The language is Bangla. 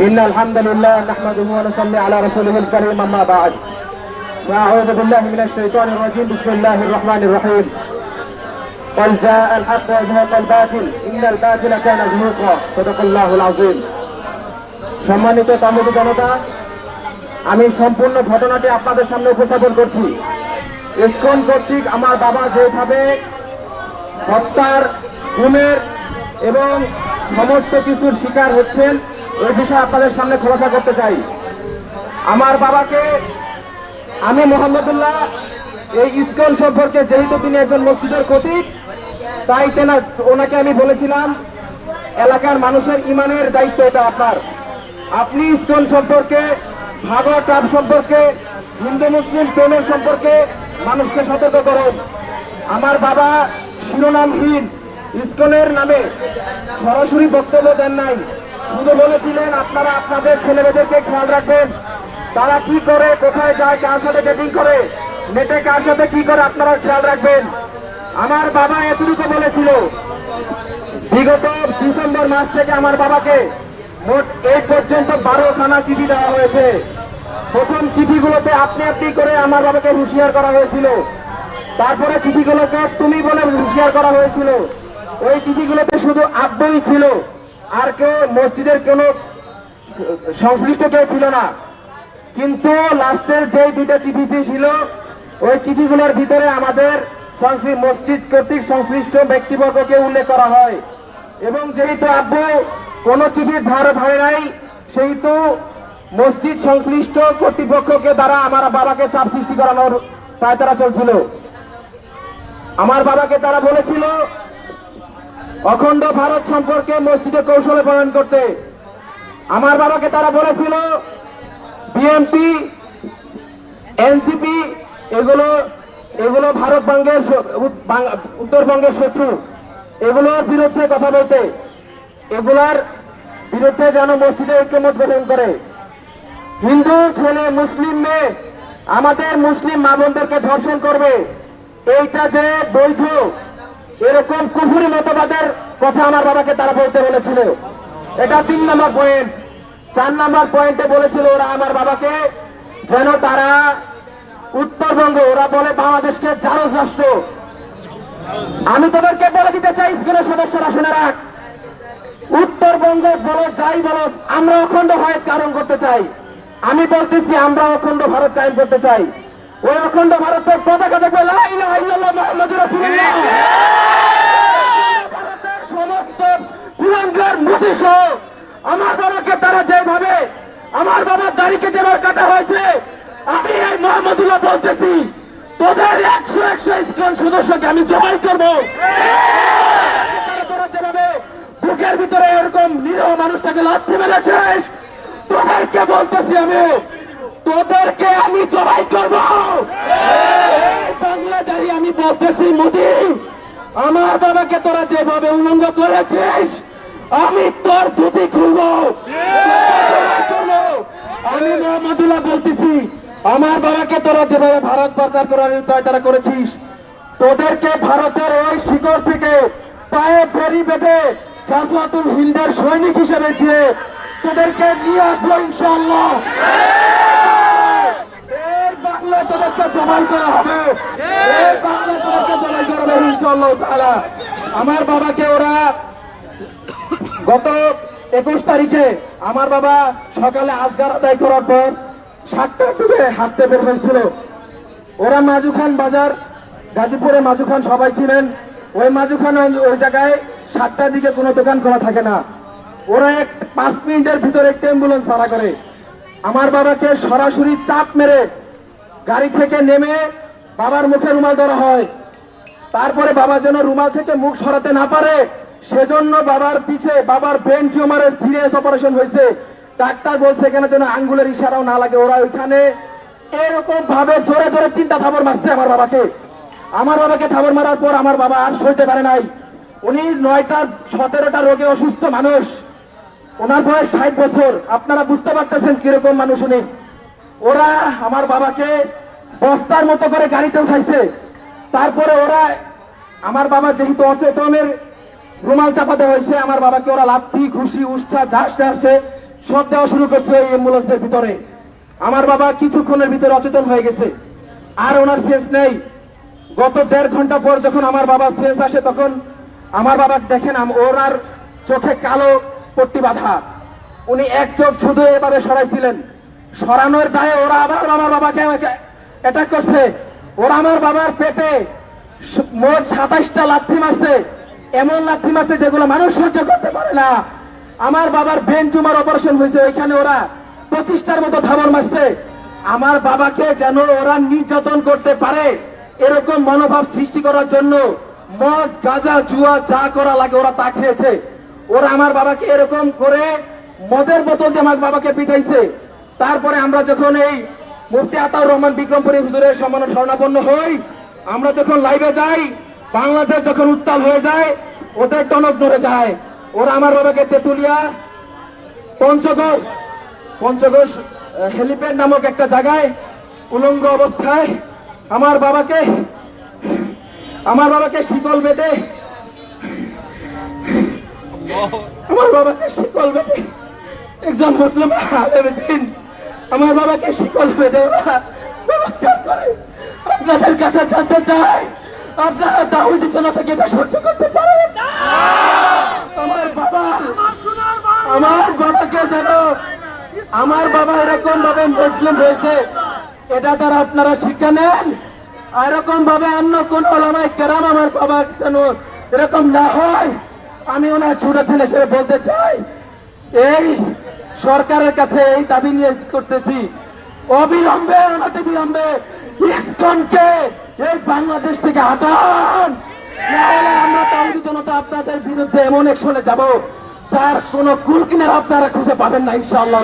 إن الحمد لله نحمده ونصلي على رسوله الكريم أما بعد فأعوذ بالله من الشيطان الرجيم بسم الله الرحمن الرحيم قل جاء الحق وزهق الباطل إن الباطل كان زهوقا صدق الله العظيم সম্মানিত তামিল জনতা আমি সম্পূর্ণ ঘটনাটি আপনাদের সামনে উপস্থাপন করছি ইস্কন কর্তৃক আমার বাবা যেভাবে হত্যার গুমের এবং সমস্ত কিছুর শিকার হচ্ছেন এই বিষয়ে আপনাদের সামনে খোলাসা করতে চাই। আমার বাবাকে, আমি মোহাম্মদুল্লাহ, এই ইস্কন সম্পর্কে যেহেতু তিনি একজন মসজিদের খতিব, তাই তেনা, ওনাকে আমি বলেছিলাম, এলাকার মানুষের ইমানের দায়িত্ব এটা আপনার। আপনি ইস্কন সম্পর্কে ভাগর ট্রাপ সম্পর্কে, হিন্দু মুসলিম প্রেমের সম্পর্কে মানুষকে সতর্ক করেন। আমার বাবা শিরোনামহীন, ইস্কনের নামে সরাসরি বক্তব্য দেন নাই। শুধু বলেছিলেন, আপনারা আপনাদের ছেলেমেয়েদেরকে খেয়াল রাখবেন। তারা কি করে, কোথায় যায়, কার সাথে ডেটিং করে, নেটে কার সাথে কি করে আপনারা খেয়াল রাখবেন? আমার বাবা এতটুকু বলেছিল, বিগত ডিসেম্বর মাস থেকে আমার বাবাকে মোট এই পর্যন্ত বারো খানা চিঠি দেওয়া হয়েছে। প্রথম চিঠিগুলোতে আপনি আপনি করে আমার বাবাকে হুঁশিয়ার করা হয়েছিল। তারপরে চিঠিগুলোকে তুমি বলে হুঁশিয়ার করা হয়েছিল। ওই চিঠিগুলোতে শুধু আব্বই ছিল। আর কেউ মসজিদের কোনো সংশ্লিষ্ট কেউ ছিল না। কিন্তু লাস্টের যে দুইটা চিঠি ছিল, ওই চিঠিগুলোর ভিতরে আমাদের মসজিদ কর্তৃক সংশ্লিষ্ট ব্যক্তিবর্গকে উল্লেখ করা হয়। এবং যেহেতু আব্বু কোনো চিঠির ধার ধারে নাই, সেহেতু মসজিদ সংশ্লিষ্ট কর্তৃপক্ষকে দ্বারা আমার বাবাকে চাপ সৃষ্টি করানোর তাই তারা চলছিল। আমার বাবাকে তারা বলেছিল অখণ্ড ভারত সম্পর্কে মসজিদে কৌশলে প্রণয়ন করতে। আমার বাবাকে তারা বলেছিল বিএনপি এনসিপি এগুলো এগুলো ভারতবঙ্গের শ- উ- বাং- উত্তরবঙ্গের শত্রু। এগুলোর বিরুদ্ধে কথা বলতে। এগুলার বিরুদ্ধে যেন মসজিদে ঐক্যমত গঠন করে। হিন্দু ছেলে, মুসলিম মেয়ে, আমাদের মুসলিম মা বোনদেরকে ধর্ষণ করবে। এইটা যে বৈধ এরকম কুফুরি মতবাদের কথা আমার বাবাকে তারা বলতে বলেছিল। এটা তিন নম্বর পয়েন্ট চার নম্বর পয়েন্টে বলেছিল ওরা আমার বাবাকে, যেন তারা উত্তরবঙ্গ, ওরা বলে বাংলাদেশকে জারজ রাষ্ট্র। আমি তোমাদেরকে বলে দিতে চাই, স্কুলের সদস্যরা শুনে রাখ। উত্তরবঙ্গ বলো, যাই বলো, আমরা অখণ্ড ভারত কারণ করতে চাই। আমি বলতেছি, আমরা অখণ্ড ভারত কায়েম করতে চাই। ওই অখণ্ড ভারতের পতাকা দেখবে, লা ইলাহা ইল্লাল্লাহ মুহাম্মাদুর রাসূলুল্লাহ ভারতের সমস্ত কুলাঙ্গার মোদী সহ আমার বাবাকে তারা যেভাবে, আমার বাবার দাড়িকে যেভাবে কাটা হয়েছে, আমি এই মোহাম্মদুল্লাহ বলতেছি, তোদের একশো একশো ইস্কন সদস্যকে আমি জবাই করব। যেভাবে বুকের ভিতরে এরকম নিরহ মানুষটাকে লাথি মেরেছিস তোদেরকে বলতেছি আমি, তোদেরকে আমি জবাই করব। বাংলা বাংলাদেশি আমি বলতেছি, মোদি, আমার বাবাকে তোরা যেভাবে উলঙ্গ করেছিস আমি তোর ধুতি খুলবো। আমি মোহাম্মদুল্লাহ বলতেছি, আমার বাবাকে তোরা যেভাবে ভারত প্রচার করার তারা করেছিস, তোদেরকে ভারতের ওই শিকড় থেকে পায়ে ফেরি বেঁধে গাজওয়াতুল হিন্দের সৈনিক হিসেবে যে তোদেরকে নিয়ে আসব ইনশাল্লাহ আমার বাবাকে ওরা গত একুশ তারিখে আমার বাবা সকালে আজগার আদায় করার পর সাতটার দিকে হাঁটতে বের হয়েছিল। ওরা মাজুখান বাজার, গাজীপুরে মাজুখান সবাই ছিলেন। ওই মাজুখান ওই জায়গায় সাতটার দিকে কোনো দোকান খোলা থাকে না। ওরা এক পাঁচ মিনিটের ভিতরে একটা অ্যাম্বুলেন্স ভাড়া করে। আমার বাবাকে সরাসরি চাপ মেরে গাড়ি থেকে নেমে বাবার মুখে রুমাল ধরা হয়। তারপরে বাবা যেন রুমাল থেকে মুখ সরাতে না পারে সেজন্য বাবার পিছে, বাবার ব্রেন টিউমারের সিরিয়াস অপারেশন হয়েছে। ডাক্তার বলছে এখানে যেন আঙ্গুলের ইশারাও না লাগে। ওরা ওইখানে এরকম ভাবে জোরে জোরে তিনটা থাপড় মারছে আমার বাবাকে। আমার বাবাকে থাপড় মারার পর আমার বাবা আর সইতে পারে নাই। উনি নয়টা, সতেরোটা রোগে অসুস্থ মানুষ। ওনার বয়স ষাট বছর। আপনারা বুঝতে পারতেছেন কীরকম মানুষ উনি। ওরা আমার বাবাকে বস্তার মতো করে গাড়িতে উঠাইছে। তারপরে ওরা, আমার বাবা যেহেতু অচেতনের রুমাল চাপাতে হয়েছে, আমার বাবাকে ওরা লাথি খুশি উষ্ঠা, ঝাঁস ঝাঁসে সব দেওয়া শুরু করছে এই অ্যাম্বুলেন্সের ভিতরে। আমার বাবা কিছুক্ষণের ভিতরে অচেতন হয়ে গেছে। আর ওনার শেষ নেই। গত দেড় ঘণ্টা পর যখন আমার বাবা শেষ আসে, তখন আমার বাবা দেখেন ওনার চোখে কালো পট্টি বাঁধা। উনি এক চোখ শুধু এভাবে সরাইছিলেন। সরানোর দায়ে ওরা আবার আমার বাবাকে অ্যাটাক করছে। ওরা আমার বাবার পেটে মোট সাতাইশটা লাথি মারছে। এমন লাথি মারছে যেগুলো মানুষ সহ্য করতে পারে না। আমার বাবার ব্রেন টিউমার অপারেশন হয়েছে, ওইখানে ওরা পঁচিশটার মতো থামর মারছে। আমার বাবাকে যেন ওরা নির্যাতন করতে পারে, এরকম মনোভাব সৃষ্টি করার জন্য মদ, গাঁজা, জুয়া যা করা লাগে ওরা তা খেয়েছে। ওরা আমার বাবাকে এরকম করে মদের বোতল দিয়ে আমার বাবাকে পিটাইছে। তারপরে আমরা যখন এই মুফতি আতাউর রহমান বিক্রমপুরী হুজুরের সম্মান স্বর্ণাপন্ন হই, আমরা যখন লাইভে যাই বাংলাদেশ যখন উত্তাল হয়ে যায়, ওদের টনক ধরে যায়। ওরা আমার বাবাকে তেতুলিয়া, পঞ্চগড় পঞ্চগড় হেলিপ্যাড নামক একটা জায়গায় উলঙ্গ অবস্থায় আমার বাবাকে আমার বাবাকে শিকল বেঁধে, আমার বাবাকে শিকল বেঁধে, একজন মুসলিম আলেমদিন আমার বাবাকে শিকল বেঁধে আপনাদের কাছে জানতে চাই আপনারা দাউদি জনতা থেকে এটা সহ্য করতে পারেন আমার বাবা আমার বাবাকে যেন আমার বাবা এরকম ভাবে মুসলিম হয়েছে এটা তারা আপনারা শিক্ষা নেন। এরকম ভাবে অন্য কোন ওলামাই কেরাম আমার বাবা যেন এরকম না হয় আমি ওনার ছোট ছেলে হিসেবে বলতে চাই এই সরকারের কাছে এই দাবি নিয়ে করতেছি। অবিলম্বে অনাতে বিলম্বে ইসকনকে এই বাংলাদেশ থেকে হাঁটান। আমরা তাহলে জনতা আপনাদের বিরুদ্ধে এমন এক একশনে যাব, যার কোনো কুল কিনার আপনারা খুঁজে পাবেন না, ইনশাআল্লাহ।